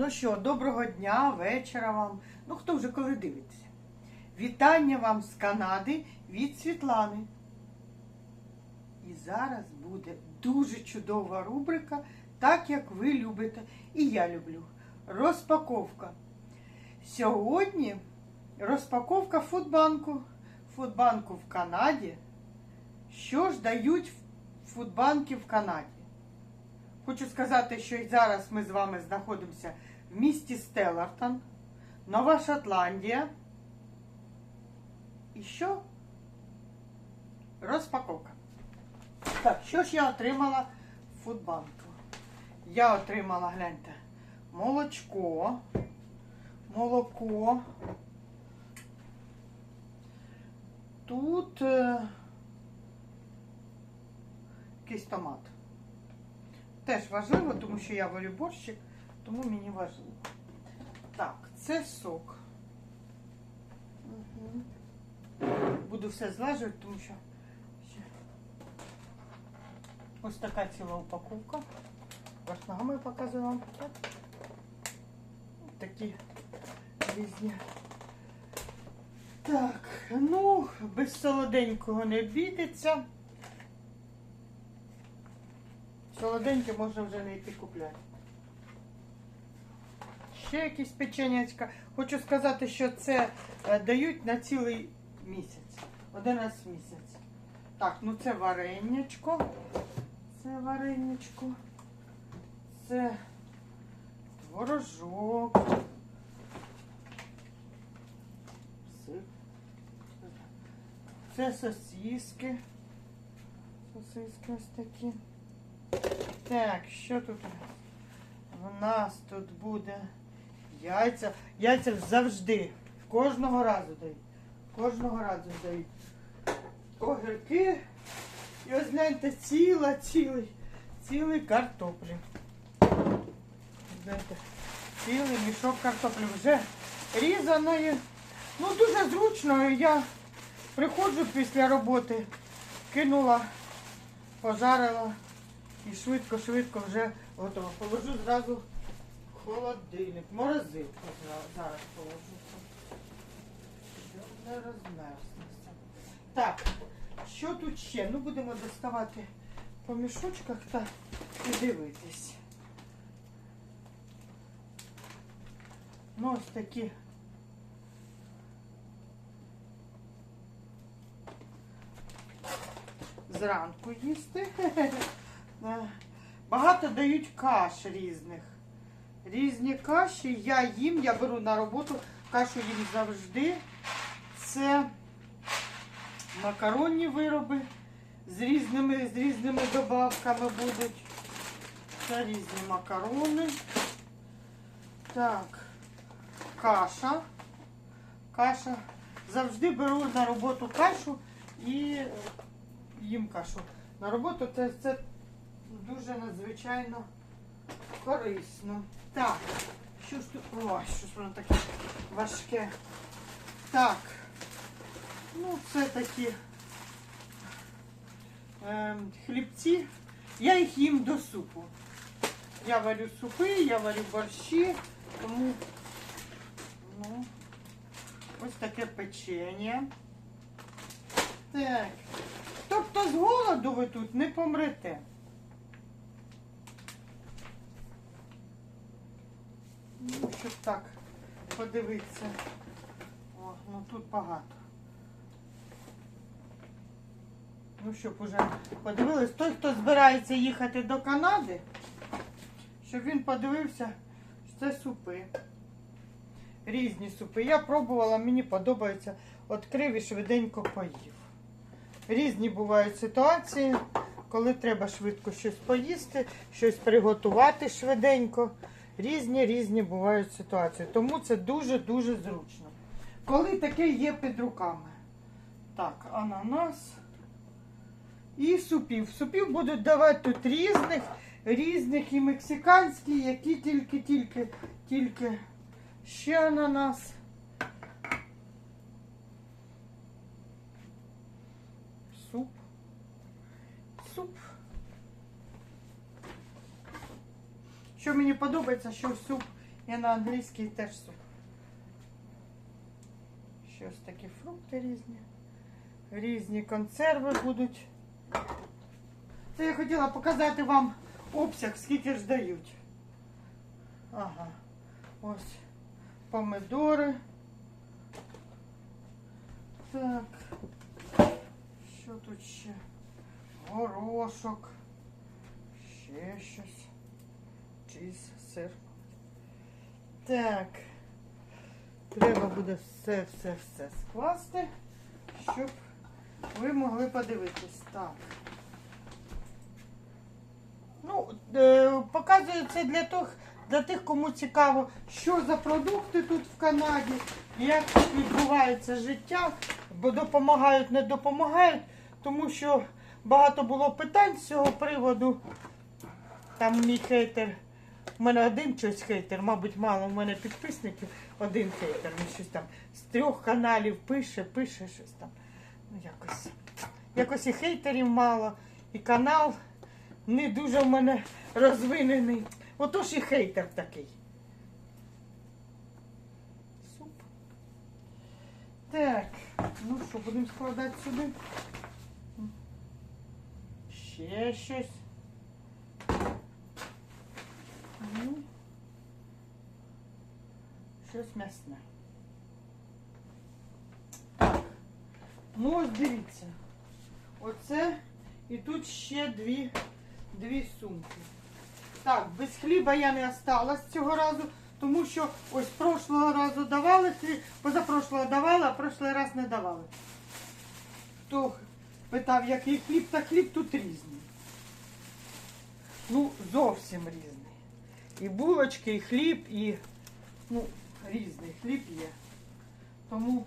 Ну що, доброго дня, вечора вам. Ну хто вже коли дивиться. Вітання вам з Канади від Світлани. І зараз буде дуже чудова рубрика, так як ви любите, і я люблю. Розпаковка. Сьогодні розпаковка фудбанку. Фудбанку в Канаді. Що ж дають фудбанки в Канаді? Хочу сказати, що і зараз ми з вами знаходимося в місті Стеллартон, Нова Шотландія. І що? Розпаковка. Так, що ж я отримала в фудбанку? Я отримала, гляньте, молочко, молоко. Тут е, якийсь томат. Теж важливо, тому що я варю борщик, тому мені важливо. Так, це сок. Угу. Буду все злажувати, тому що ще ось така ціла упаковка. Ваш ногами показую вам. Так. Такі різні. Так, ну, без солоденького не обійдеться. Солоденьке можна вже не йти купляти. Ще якісь печенячка. Хочу сказати, що це е, дають на цілий місяць. Один раз в місяць. Так, ну це варенячко. Це варенячко. Це творожок. Це сосиски. Сосиски ось такі. Так, що тут у нас? У нас тут буде яйця. Яйця завжди. Кожного разу дають. Кожного разу дають. Огірки. І ось гляньте, ціла, цілий, цілий картоплі. Знаєте, цілий мішок картоплі вже різаної. Ну, дуже зручно. Я приходжу після роботи, кинула, пожарила. І швидко-швидко вже готово. Положу зразу холодильник. Морозилку зараз положу. Не розмерзнеться. Так, що тут ще? Ну, будемо доставати по мішочках та і дивитись. Ну, ось такі. Зранку їсти. Багато дають каш різних. Різні каші. Я їм, я беру на роботу кашу їм завжди. Це макаронні вироби з різними, з різними добавками будуть. Це різні макарони. Так, каша. Каша. Завжди беру на роботу кашу і е, їм кашу. На роботу це, це дуже надзвичайно корисно. Так, що ж тут? Ой, що ж воно таке важке. Так. Ну, це такі ем, хлібці. Я їх їм до супу. Я варю супи, я варю борщі, тому ну, ось таке печення. Так. Тобто з голоду ви тут не помрете. Ну, щоб так подивитися. О, ну тут багато. Ну, щоб уже подивились. Той, хто збирається їхати до Канади, щоб він подивився, що це супи. Різні супи. Я пробувала, мені подобається. Відкрив і швиденько поїв. Різні бувають ситуації, коли треба швидко щось поїсти, щось приготувати швиденько. Різні різні бувають ситуації. Тому це дуже-дуже зручно. Коли таке є під руками. Так, ананас і супів. Супів будуть давати тут різних, різних і мексиканські, які тільки-тільки, тільки ще ананас. Суп. Суп. Що мені подобається, що суп І на англійський теж суп. Ще ось такі фрукти різні. Різні консерви будуть. Це я хотіла показати вам обсяг, скільки ж дають. Ага. Ось помидори. Так. Що тут ще? Горошок. Ще щось. Чіз, сир. Так. Треба буде все, все, все скласти, щоб ви могли подивитись. Так. Ну, е, показую це для тих, для тих, кому цікаво, що за продукти тут в Канаді, як відбувається життя, бо допомагають, не допомагають, тому що багато було питань з цього приводу. Там мій хейтер, у мене один щось хейтер, мабуть, мало у мене підписників, один хейтер, він щось там з трьох каналів пише, пише щось там. Ну, якось. Якось і хейтерів мало, і канал не дуже в мене розвинений. Отож і хейтер такий. Суп. Так, ну що, будемо складати сюди. Ще щось. Ну, щось м'ясне. Так. Ну, ось дивіться. Оце і тут ще дві, дві сумки. Так, без хліба я не осталась цього разу, тому що ось прошлого разу давали хліб, позапрошлого давали, а прошлий раз не давали. Хто питав, який хліб, та хліб тут різний. Ну, зовсім різний. І булочки, і хліб, і ну, різний хліб є. Тому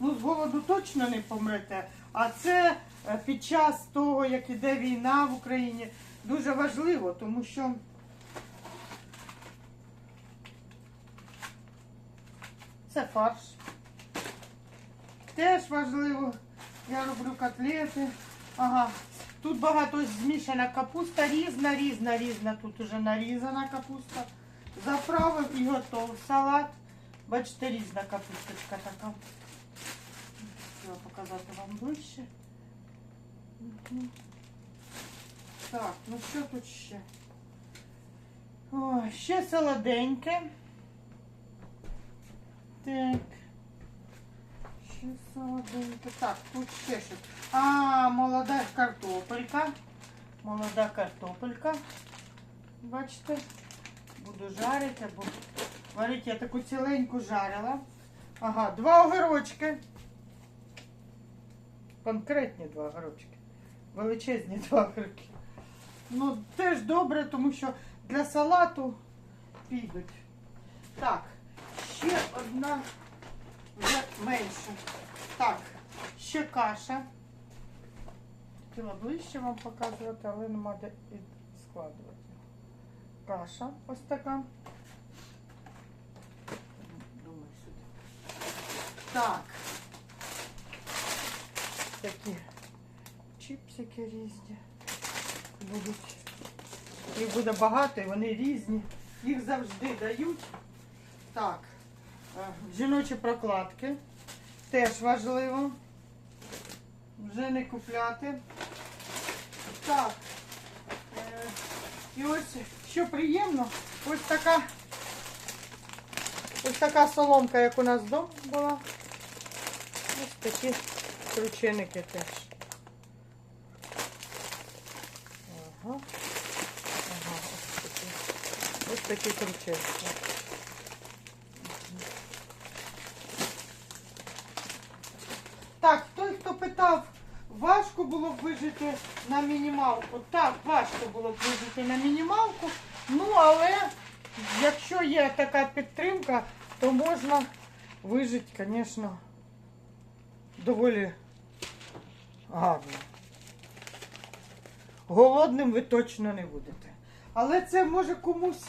ну, з голоду точно не помрете. А це е, під час того, як іде війна в Україні, дуже важливо, тому що це фарш. Теж важливо. Я роблю котлети. Ага. Тут багато змішана капуста, різна, різна, різна. Тут уже нарізана капуста. Заправив і готов салат. Бачите, різна капусточка така. Хотіла показати вам ближче. Так, ну що тут ще? Ой, ще солоденьке. Так. Ще солоденьке. Так, тут ще щось. А, молода картопелька. Молода картопелька. Бачите? Буду жарити або варити. Я таку ціленьку жарила. Ага, два огірочки. Конкретні два огірочки. Величезні два огірки. Ну, теж добре, тому що для салату підуть. Так, ще одна вже менше. Так, ще каша. Хотіла ближче вам показувати, але нема де і складувати. Каша ось така. Думаю, сюди. Так. Такі чіпсики різні будуть. Їх буде багато, і вони різні. Їх завжди дають. Так, жіночі прокладки. Теж важливо. Вже не купляти. Так. е, І ось, що приємно, ось така ось така соломка, як у нас вдома була. Ось такі крученики теж. Ага. Ага, ось такі. Ось такі крученики. Так, той, хто питав, важко було б вижити на мінімалку. Так, важко було б вижити на мінімалку. Ну, але якщо є така підтримка, то можна вижити, звісно, доволі гарно. Голодним ви точно не будете. Але це може комусь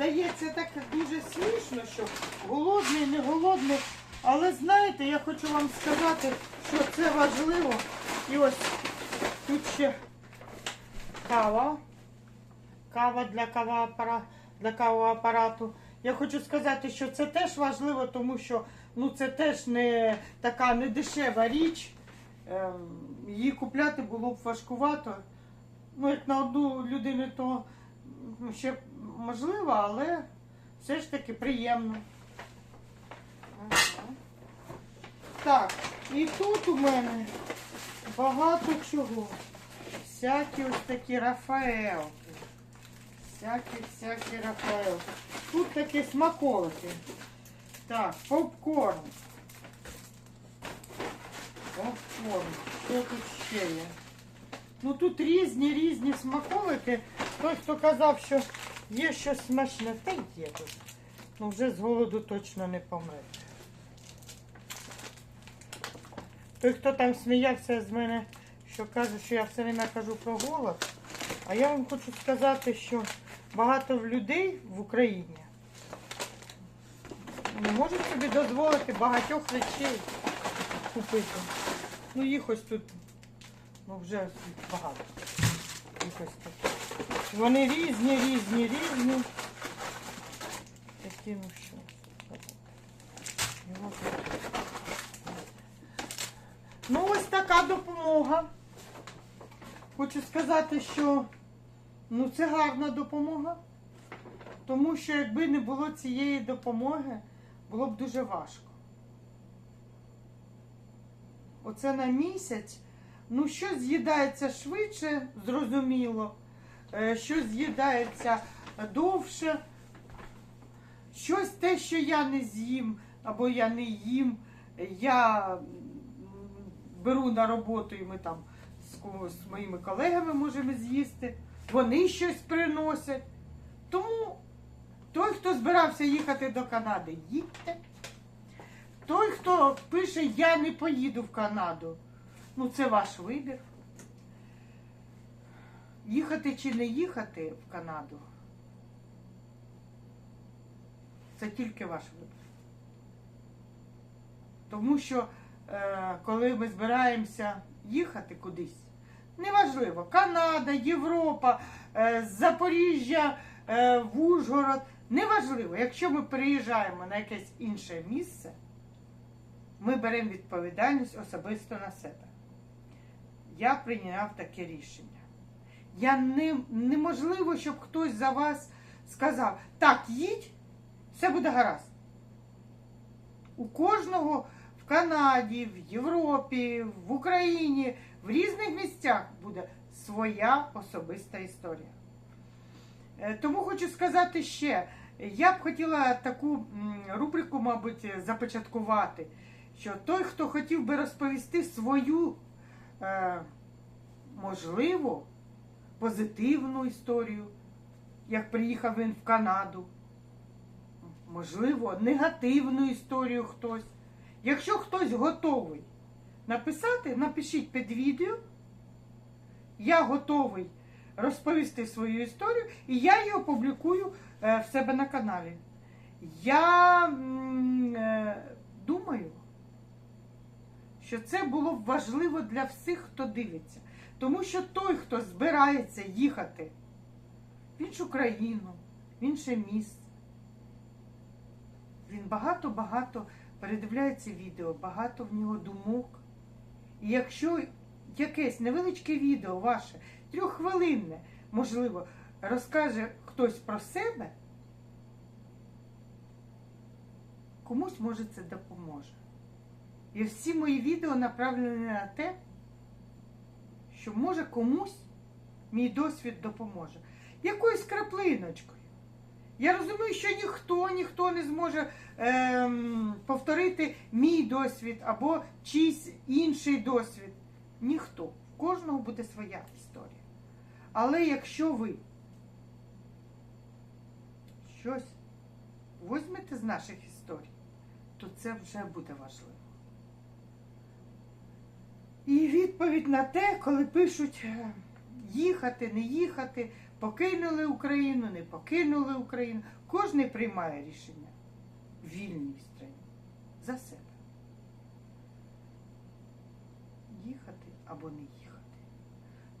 здається так дуже смішно, що голодний, не голодний. Але знаєте, я хочу вам сказати, що це важливо. І ось тут ще кава. Кава для кавоапара- для кавоапарату. Я хочу сказати, що це теж важливо, тому що ну, це теж не така не дешева річ. Ем, Її купляти було б важкувато. Ну, як на одну людину, то ще можливо, але все ж таки приємно. Так, і тут у мене багато чого. Всякі ось такі Рафаелки. Всякі, всякі Рафаелки. Тут такі смаколики. Так, попкорн. Попкорн. Що тут ще є? Ну тут різні різні смаколики. Той, хто казав, що є щось смачне, та й є тут. Ну вже з голоду точно не помре. Той, хто там сміявся з мене, що каже, що я все время кажу про голод. А я вам хочу сказати, що багато людей в Україні не можуть собі дозволити багатьох речей купити. Ну їх ось тут ну, вже багато. Їх ось тут. Вони різні, різні, різні. Такі, ну що. Його тут. Ну, ось така допомога. Хочу сказати, що ну, це гарна допомога. Тому що якби не було цієї допомоги, було б дуже важко. Оце на місяць. Ну, що з'їдається швидше, зрозуміло, е, що з'їдається довше. Щось те, що я не з'їм або я не їм, я беру на роботу і ми там з, з моїми колегами можемо з'їсти. Вони щось приносять. Тому той, хто збирався їхати до Канади, їдьте. Той, хто пише Я не поїду в Канаду, ну це ваш вибір. Їхати чи не їхати в Канаду, це тільки ваш вибір. Тому що коли ми збираємося їхати кудись, неважливо, Канада, Європа, е, Запоріжжя, е, в Ужгород, неважливо, якщо ми приїжджаємо на якесь інше місце, ми беремо відповідальність особисто на себе. Я прийняв таке рішення. Я не, неможливо, щоб хтось за вас сказав, так, їдь, все буде гаразд. У кожного Канаді, в Європі, в Україні, в різних місцях буде своя особиста історія. Е, Тому хочу сказати ще, я б хотіла таку рубрику, мабуть, започаткувати, що той, хто хотів би розповісти свою, е, можливо, позитивну історію, як приїхав він в Канаду, можливо, негативну історію хтось. Якщо хтось готовий написати, напишіть під відео. Я готовий розповісти свою історію, і я її опублікую е, в себе на каналі. Я е, думаю, що це було б важливо для всіх, хто дивиться. Тому що той, хто збирається їхати в іншу країну, в інше місце, він багато-багато передивляється відео, багато в нього думок. І якщо якесь невеличке відео ваше, трьоххвилинне, можливо, розкаже хтось про себе, комусь може це допоможе. І всі мої відео направлені на те, що може комусь мій досвід допоможе. Якоюсь краплиночкою. Я розумію, що ніхто, ніхто не зможе ем, повторити мій досвід або чийсь інший досвід. Ніхто. В кожного буде своя історія. Але якщо ви щось візьмете з наших історій, то це вже буде важливо. І відповідь на те, коли пишуть е, їхати, не їхати, покинули Україну, не покинули Україну. Кожен приймає рішення в вільній країні за себе. Їхати або не їхати.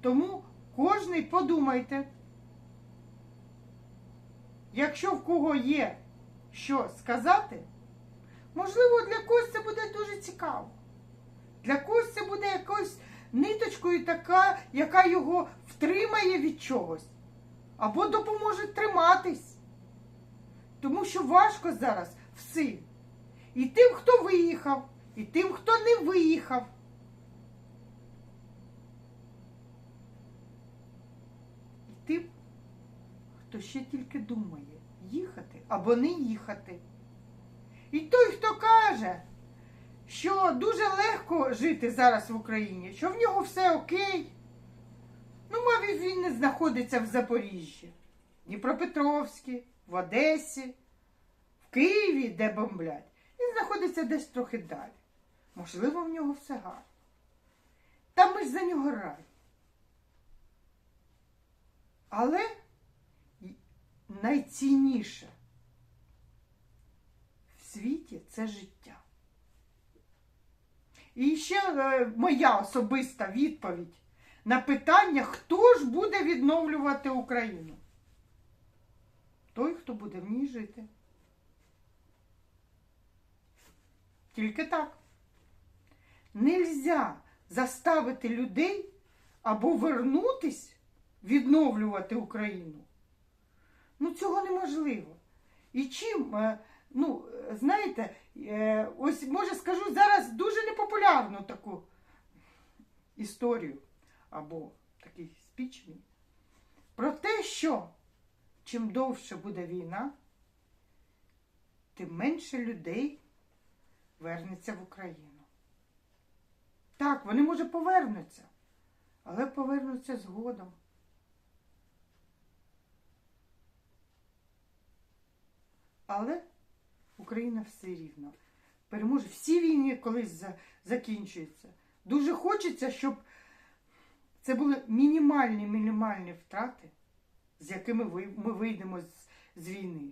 Тому кожний подумайте, якщо в кого є що сказати, можливо, для когось це буде дуже цікаво. Для когось це буде якоюсь ниточкою така, яка його втримає від чогось. Або допоможе триматись. Тому що важко зараз всім. І тим, хто виїхав, і тим, хто не виїхав. І тим, хто ще тільки думає, їхати або не їхати. І той, хто каже, що дуже легко жити зараз в Україні, що в нього все окей. Ну, мабуть, він не знаходиться в Запоріжжі, Дніпропетровській, в Одесі, в Києві, де бомблять. Він знаходиться десь трохи далі. Можливо, в нього все гарно. Та ми ж за нього раді. Але найцінніше в світі це життя. І ще е, моя особиста відповідь на питання, хто ж буде відновлювати Україну? Той, хто буде в ній жити. Тільки так. Нельзя заставити людей або вернутись, відновлювати Україну. Ну, цього неможливо. І чим, е, ну, знаєте, е, ось може скажу зараз дуже непопулярну таку історію або такий спіч мій, про те, що чим довше буде війна, тим менше людей вернеться в Україну. Так, вони, може, повернуться, але повернуться згодом. Але Україна все рівно переможе. Всі війни колись закінчуються. Дуже хочеться, щоб це були мінімальні, мінімальні втрати, з якими ми вийдемо з, з війни.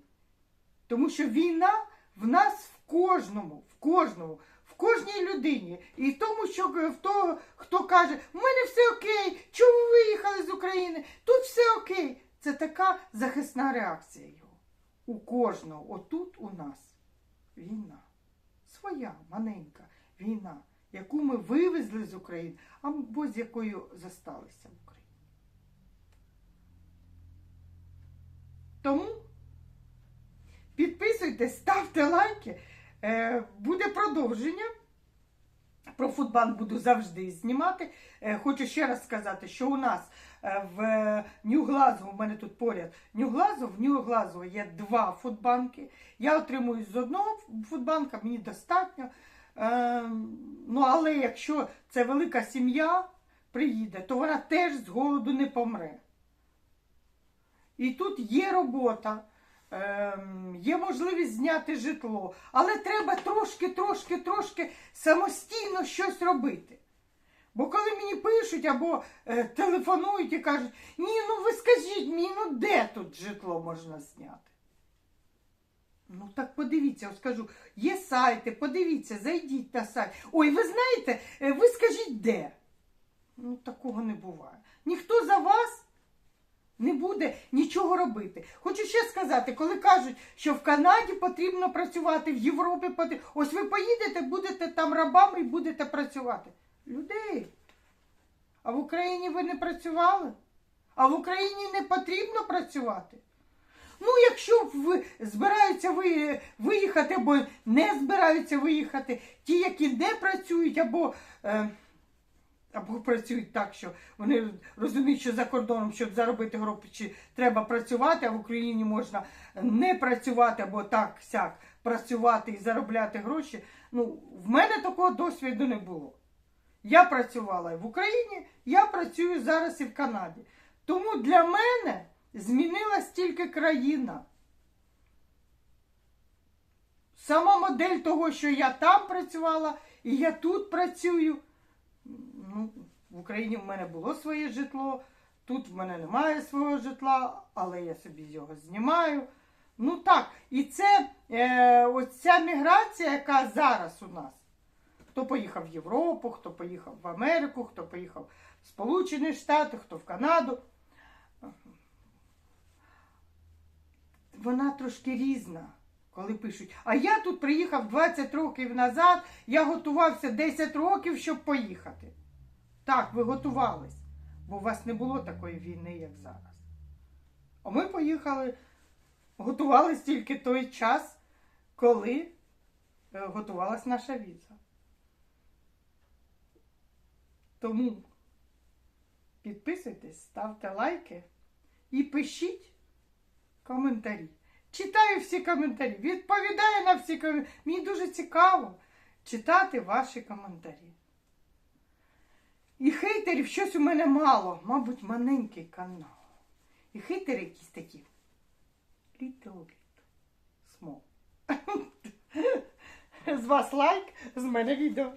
Тому що війна в нас в кожному, в кожному, в кожній людині. І в тому, що в того, хто каже, в мене все окей, чому ви виїхали з України? Тут все окей. Це така захисна реакція його. У кожного, отут у нас війна. Своя маленька війна, яку ми вивезли з України, або з якою засталися в Україні. Тому підписуйтесь, ставте лайки. Е, Буде продовження. Про футбан буду завжди знімати. Е, Хочу ще раз сказати, що у нас е, в Нью-Глазго, у мене тут поряд Нью-Глазго, в Нью-Глазго є два футбанки. Я отримую з одного футбанка, мені достатньо. Е, Ну, але якщо це велика сім'я приїде, то вона теж з голоду не помре. І тут є робота, ем, є можливість зняти житло, але треба трошки, трошки, трошки самостійно щось робити. Бо коли мені пишуть або е, телефонують і кажуть, ні, ну ви скажіть мені, ну де тут житло можна зняти? Ну так подивіться, скажу, є сайти, подивіться, зайдіть на сайт. Ой, ви знаєте, е, ви скажіть де? Ну, такого не буває. Ніхто за вас не буде нічого робити. Хочу ще сказати, коли кажуть, що в Канаді потрібно працювати, в Європі потрібно. Ось ви поїдете, будете там рабами і будете працювати. Людей. А в Україні ви не працювали? А в Україні не потрібно працювати. Ну, якщо збираються ви, виїхати або не збираються виїхати, ті, які не працюють, або, е, або працюють так, що вони розуміють, що за кордоном, щоб заробити гроші, треба працювати, а в Україні можна не працювати або так сяк працювати і заробляти гроші. Ну, в мене такого досвіду не було. Я працювала в Україні, я працюю зараз і в Канаді. Тому для мене змінилась тільки країна. Сама модель того, що я там працювала і я тут працюю. Ну, в Україні в мене було своє житло, тут в мене немає свого житла, але я собі його знімаю. Ну так, і це е, ось ця міграція, яка зараз у нас. Хто поїхав в Європу, хто поїхав в Америку, хто поїхав в Сполучені Штати, хто в Канаду. Вона трошки різна, коли пишуть, а я тут приїхав 20 років назад, я готувався 10 років, щоб поїхати. Так, ви готувались, бо у вас не було такої війни, як зараз. А ми поїхали, готувались тільки той час, коли е, готувалась наша віза. Тому підписуйтесь, ставте лайки і пишіть коментарі. Читаю всі коментарі, відповідаю на всі коментарі. Мені дуже цікаво читати ваші коментарі. І хейтерів щось у мене мало, мабуть, маленький канал. І хейтери якісь такі. Little, small. З вас лайк, з мене відео.